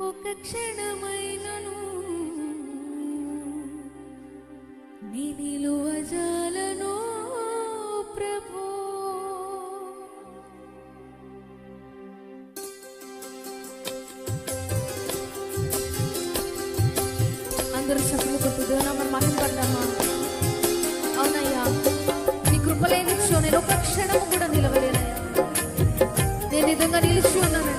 ఒక క్షణమైనను నిలువజాలను ప్రభు. అందరూ సభలు కొట్టుదో మనం నేను ఒక క్షణం కూడా నిలవలేనయ్యా. నేను నిజంగా నిలిచి ఉన్నాను